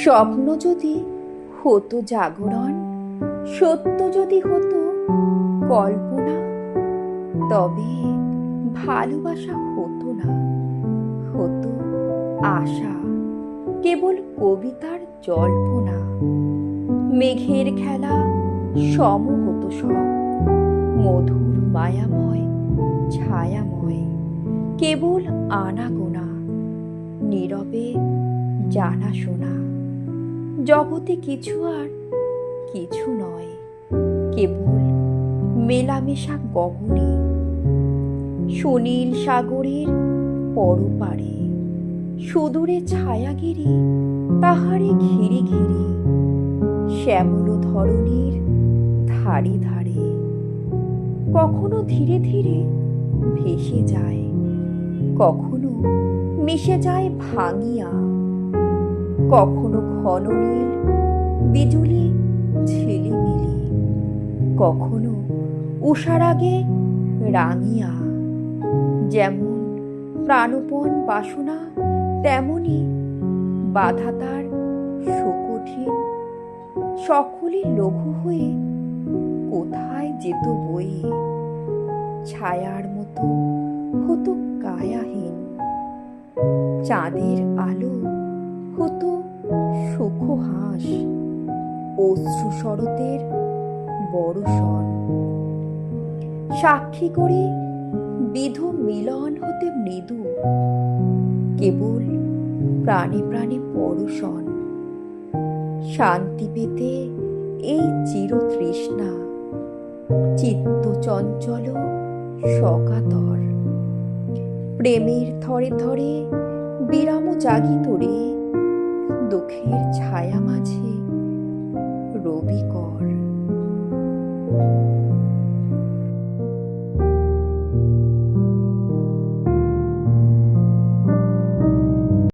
স্বপ্ন যদি হতো জাগরণ, সত্য যদি হতো কল্পনা, তবে ভালোবাসা হতো না, হতো আশা, কেবল কবিতার জল্পনা। মেঘের খেলা সম হতো সব, মধুর মায়াময়, ছায়াময়, কেবল আনাগোনা, নীরবে জানাশোনা। জগতে কিছু আর কিছু নয়। কেবল মেলামেশা গগনে, সুনীল সাগরের পরপারে, সুদূরে ছায়াগিরি, তাহারে ঘিরে ঘিরে, শ্যামল ধরনের ধারে ধারে, কখনো ধীরে ধীরে ভেসে যায়, কখনো মিশে যায় ভাঙিয়া কখনো ঘন নীল, বিজুলি, ঝিলিমিলি। কখনো উষার আগে রাঙিয়া। যেমন প্রাণপণ বাসনা, তেমনি বাধা তার সুকঠিন। সকলই লঘু হয়ে কোথায় যেত বয়ে। ছায়ার মতো হতো কায়াহীন। চাঁদের আলো সুখ হাঁস, অশ্রু শরতের বড় সন সাক্ষী করে বিধু মিলন হতে মৃদু, কেবল প্রাণে প্রাণে পরশন। শান্তি পেতে এই চির তৃষ্ণা চিত্ত চঞ্চল সকাতর প্রেমের থরে থরে বিরাম জাগিত রে দুঃখের ছায়া মাঝে রবি কর।